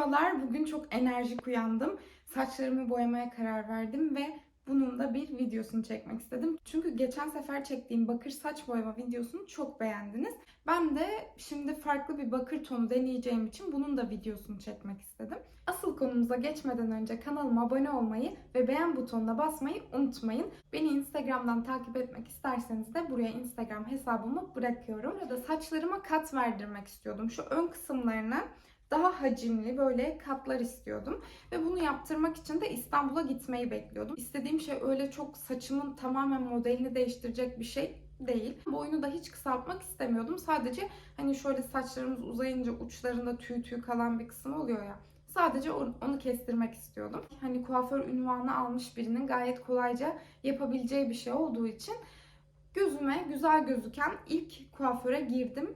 Merhabalar, bugün çok enerjik uyandım. Saçlarımı boyamaya karar verdim ve bunun da bir videosunu çekmek istedim. Çünkü geçen sefer çektiğim bakır saç boyama videosunu çok beğendiniz. Ben de şimdi farklı bir bakır tonu deneyeceğim için bunun da videosunu çekmek istedim. Asıl konumuza geçmeden önce kanalıma abone olmayı ve beğen butonuna basmayı unutmayın. Beni Instagram'dan takip etmek isterseniz de buraya Instagram hesabımı bırakıyorum. Burada saçlarıma kat verdirmek istiyordum. Şu ön kısımlarına daha hacimli böyle katlar istiyordum. Ve bunu yaptırmak için de İstanbul'a gitmeyi bekliyordum. İstediğim şey öyle çok saçımın tamamen modelini değiştirecek bir şey değil. Boyunu da hiç kısaltmak istemiyordum. Sadece hani şöyle saçlarımız uzayınca uçlarında tüy tüy kalan bir kısım oluyor ya. Sadece onu kestirmek istiyordum. Hani kuaför ünvanı almış birinin gayet kolayca yapabileceği bir şey olduğu için gözüme güzel gözüken ilk kuaföre girdim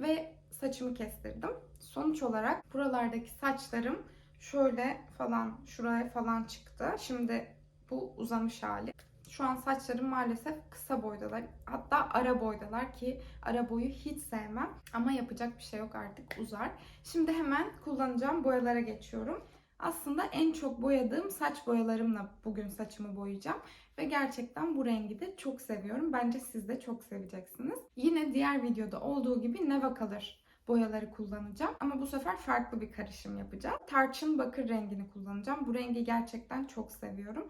ve saçımı kestirdim. Sonuç olarak buralardaki saçlarım şöyle falan şuraya falan çıktı. Şimdi bu uzamış hali. Şu an saçlarım maalesef kısa boydalar. Hatta ara boydalar ki ara boyu hiç sevmem. Ama yapacak bir şey yok artık uzar. Şimdi hemen kullanacağım boyalara geçiyorum. Aslında en çok boyadığım saç boyalarımla bugün saçımı boyayacağım. Ve gerçekten bu rengi de çok seviyorum. Bence siz de çok seveceksiniz. Yine diğer videoda olduğu gibi Neva Color boyaları kullanacağım. Ama bu sefer farklı bir karışım yapacağım. Tarçın bakır rengini kullanacağım. Bu rengi gerçekten çok seviyorum.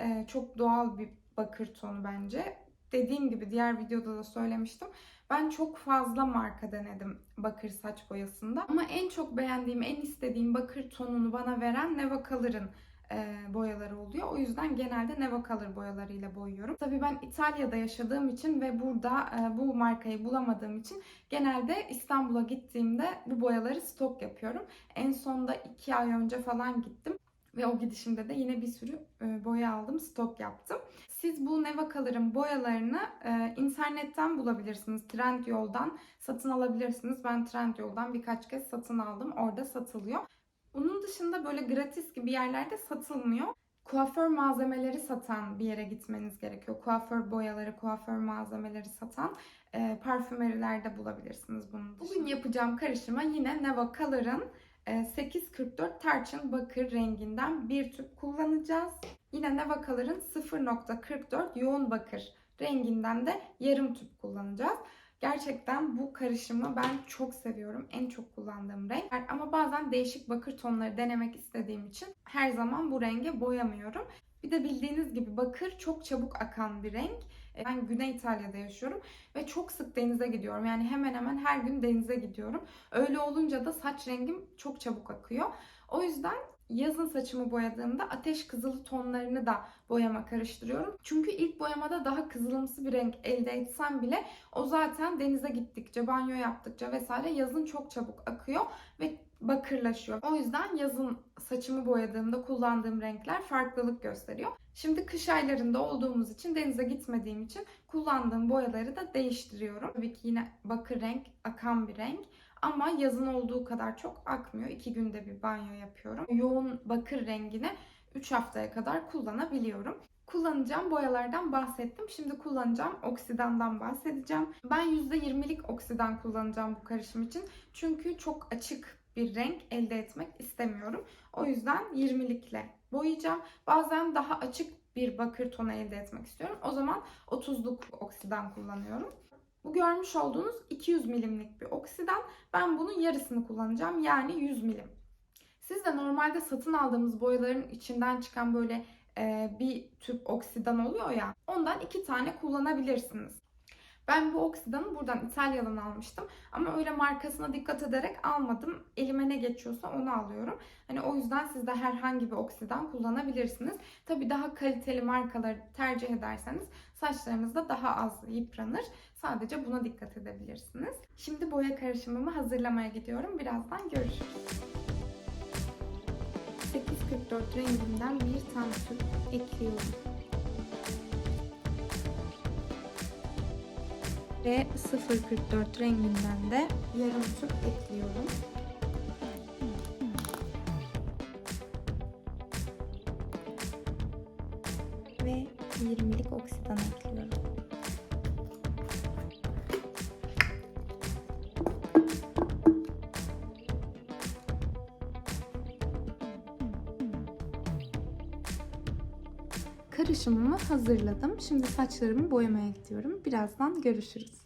Ee, çok doğal bir bakır tonu bence. Dediğim gibi diğer videoda da söylemiştim. Ben çok fazla marka denedim bakır saç boyasında. Ama en çok beğendiğim, en istediğim bakır tonunu bana veren Neva Color'ın e, boyaları oluyor. O yüzden genelde Neva Color boyalarıyla boyuyorum. Tabii ben İtalya'da yaşadığım için ve burada e, bu markayı bulamadığım için genelde İstanbul'a gittiğimde bu boyaları stok yapıyorum. En sonda 2 ay önce falan gittim. Ve o gidişimde de yine bir sürü e, boya aldım, stok yaptım. Siz bu Neva Color'ın boyalarını e, internetten bulabilirsiniz. Trendyol'dan satın alabilirsiniz. Ben Trendyol'dan birkaç kez satın aldım. Orada satılıyor. Bunun dışında böyle gratis gibi yerlerde satılmıyor. Kuaför malzemeleri satan bir yere gitmeniz gerekiyor. Kuaför boyaları, kuaför malzemeleri satan e, parfümerilerde bulabilirsiniz bunun dışında. Bugün yapacağım karışıma yine Neva Color'ın 844 tarçın bakır renginden bir tüp kullanacağız. Yine Neva Color'ın 0.44 yoğun bakır renginden de yarım tüp kullanacağız. Gerçekten bu karışımı ben çok seviyorum. En çok kullandığım renk. Ama bazen değişik bakır tonları denemek istediğim için her zaman bu renge boyamıyorum. Bir de bildiğiniz gibi bakır çok çabuk akan bir renk. Ben Güney İtalya'da yaşıyorum ve çok sık denize gidiyorum. Yani hemen hemen her gün denize gidiyorum. Öyle olunca da saç rengim çok çabuk akıyor. O yüzden yazın saçımı boyadığımda ateş kızılı tonlarını da boyama karıştırıyorum. Çünkü ilk boyamada daha kızılımsı bir renk elde etsem bile o zaten denize gittikçe, banyo yaptıkça vesaire yazın çok çabuk akıyor ve bakırlaşıyor. O yüzden yazın saçımı boyadığımda kullandığım renkler farklılık gösteriyor. Şimdi kış aylarında olduğumuz için denize gitmediğim için kullandığım boyaları da değiştiriyorum. Tabii ki yine bakır renk, akan bir renk. Ama yazın olduğu kadar çok akmıyor. İki günde bir banyo yapıyorum. Yoğun bakır rengini 3 haftaya kadar kullanabiliyorum. Kullanacağım boyalardan bahsettim. Şimdi kullanacağım oksidandan bahsedeceğim. Ben %20'lik oksidan kullanacağım bu karışım için. Çünkü çok açık bir renk elde etmek istemiyorum. O yüzden 20'likle boyayacağım. Bazen daha açık bir bakır tonu elde etmek istiyorum. O zaman 30'luk oksidan kullanıyorum. Bu görmüş olduğunuz 200 milimlik bir oksidan. Ben bunun yarısını kullanacağım. Yani 100 milim. Siz de normalde satın aldığımız boyaların içinden çıkan böyle e, bir tüp oksidan oluyor ya. Ondan iki tane kullanabilirsiniz. Ben bu oksidanı buradan İtalya'dan almıştım. Ama öyle markasına dikkat ederek almadım. Elime ne geçiyorsa onu alıyorum. Hani o yüzden siz de herhangi bir oksidan kullanabilirsiniz. Tabii daha kaliteli markaları tercih ederseniz saçlarınız da daha az yıpranır. Sadece buna dikkat edebilirsiniz. Şimdi boya karışımımı hazırlamaya gidiyorum. Birazdan görüşürüz. 844 renginden bir tane tüp ekliyorum. Ve 0.44 renginden de yarım tüp ekliyorum. Ve 20'lik oksidan ekliyorum. Karışımımı hazırladım. Şimdi saçlarımı boyamaya gidiyorum. Birazdan görüşürüz.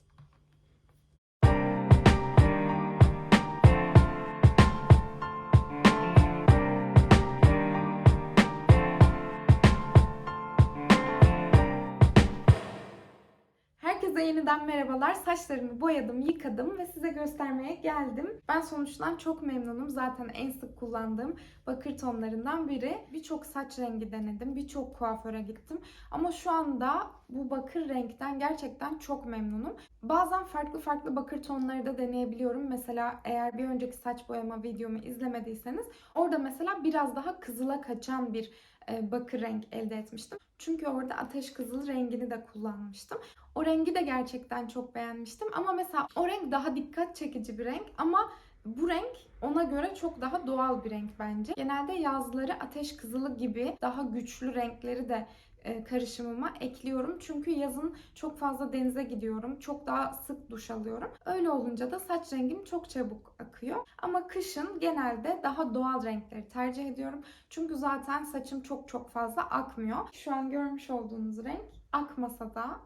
Herkese yeniden merhabalar. Saçlarımı boyadım, yıkadım ve size göstermeye geldim. Ben sonuçtan çok memnunum. Zaten en sık kullandığım bakır tonlarından biri. Birçok saç rengi denedim, birçok kuaföre gittim. Ama şu anda bu bakır renkten gerçekten çok memnunum. Bazen farklı farklı bakır tonları da deneyebiliyorum. Mesela eğer bir önceki saç boyama videomu izlemediyseniz orada mesela biraz daha kızıla kaçan bir bakır renk elde etmiştim. Çünkü orada ateş kızılı rengini de kullanmıştım. O rengi de gerçekten çok beğenmiştim. Ama mesela o renk daha dikkat çekici bir renk ama bu renk ona göre çok daha doğal bir renk bence. Genelde yazları ateş kızılı gibi daha güçlü renkleri de e, karışımıma ekliyorum. Çünkü yazın çok fazla denize gidiyorum. Çok daha sık duş alıyorum. Öyle olunca da saç rengim çok çabuk akıyor. Ama kışın genelde daha doğal renkleri tercih ediyorum. Çünkü zaten saçım çok çok fazla akmıyor. Şu an görmüş olduğunuz renk akmasa da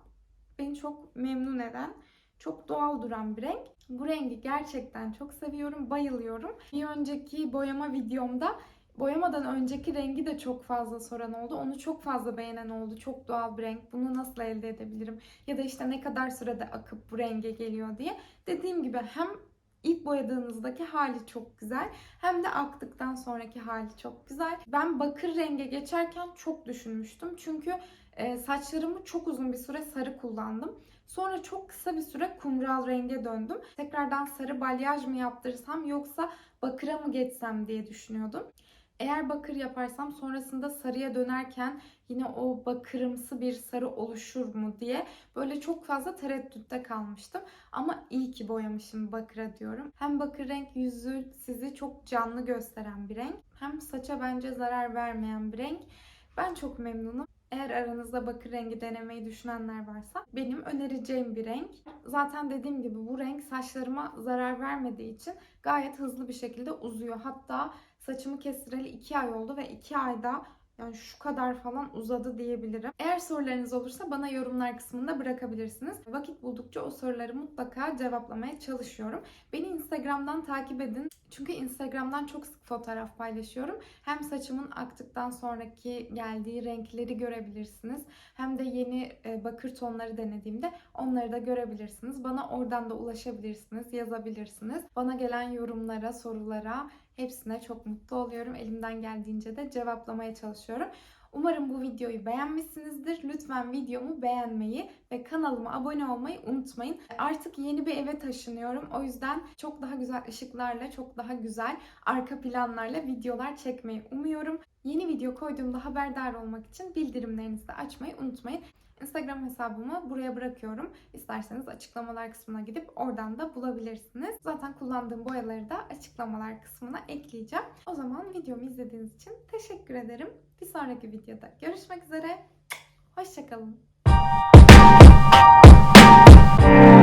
beni çok memnun eden, çok doğal duran bir renk. Bu rengi gerçekten çok seviyorum, bayılıyorum. Bir önceki boyama videomda boyamadan önceki rengi de çok fazla soran oldu. Onu çok fazla beğenen oldu. Çok doğal bir renk. Bunu nasıl elde edebilirim? Ya da işte ne kadar sürede akıp bu renge geliyor diye. Dediğim gibi hem ilk boyadığınızdaki hali çok güzel hem de aktıktan sonraki hali çok güzel. Ben bakır renge geçerken çok düşünmüştüm. Çünkü e, saçlarımı çok uzun bir süre sarı kullandım. Sonra çok kısa bir süre kumral renge döndüm. Tekrardan sarı balyaj mı yaptırsam yoksa bakıra mı geçsem diye düşünüyordum. Eğer bakır yaparsam sonrasında sarıya dönerken yine o bakırımsı bir sarı oluşur mu diye böyle çok fazla tereddütte kalmıştım. Ama iyi ki boyamışım bakıra diyorum. Hem bakır renk yüzü sizi çok canlı gösteren bir renk. Hem saça bence zarar vermeyen bir renk. Ben çok memnunum. Eğer aranızda bakır rengi denemeyi düşünenler varsa benim önereceğim bir renk. Zaten dediğim gibi bu renk saçlarıma zarar vermediği için gayet hızlı bir şekilde uzuyor. Hatta saçımı kestireli 2 ay oldu ve 2 ayda yani şu kadar falan uzadı diyebilirim. Eğer sorularınız olursa bana yorumlar kısmında bırakabilirsiniz. Vakit buldukça o soruları mutlaka cevaplamaya çalışıyorum. Beni Instagram'dan takip edin. Çünkü Instagram'dan çok sık fotoğraf paylaşıyorum. Hem saçımın aktıktan sonraki geldiği renkleri görebilirsiniz. Hem de yeni e, bakır tonları denediğimde onları da görebilirsiniz. Bana oradan da ulaşabilirsiniz, yazabilirsiniz. Bana gelen yorumlara, sorulara hepsine çok mutlu oluyorum. Elimden geldiğince de cevaplamaya çalışıyorum. Umarım bu videoyu beğenmişsinizdir. Lütfen videomu beğenmeyi ve kanalıma abone olmayı unutmayın. Artık yeni bir eve taşınıyorum. O yüzden çok daha güzel ışıklarla, çok daha güzel arka planlarla videolar çekmeyi umuyorum. Yeni video koyduğumda haberdar olmak için bildirimlerinizi de açmayı unutmayın. Instagram hesabımı buraya bırakıyorum. İsterseniz açıklamalar kısmına gidip oradan da bulabilirsiniz. Zaten kullandığım boyaları da açıklamalar kısmına ekleyeceğim. O zaman videomu izlediğiniz için teşekkür ederim. Bir sonraki videoda görüşmek üzere. Hoşçakalın. thank you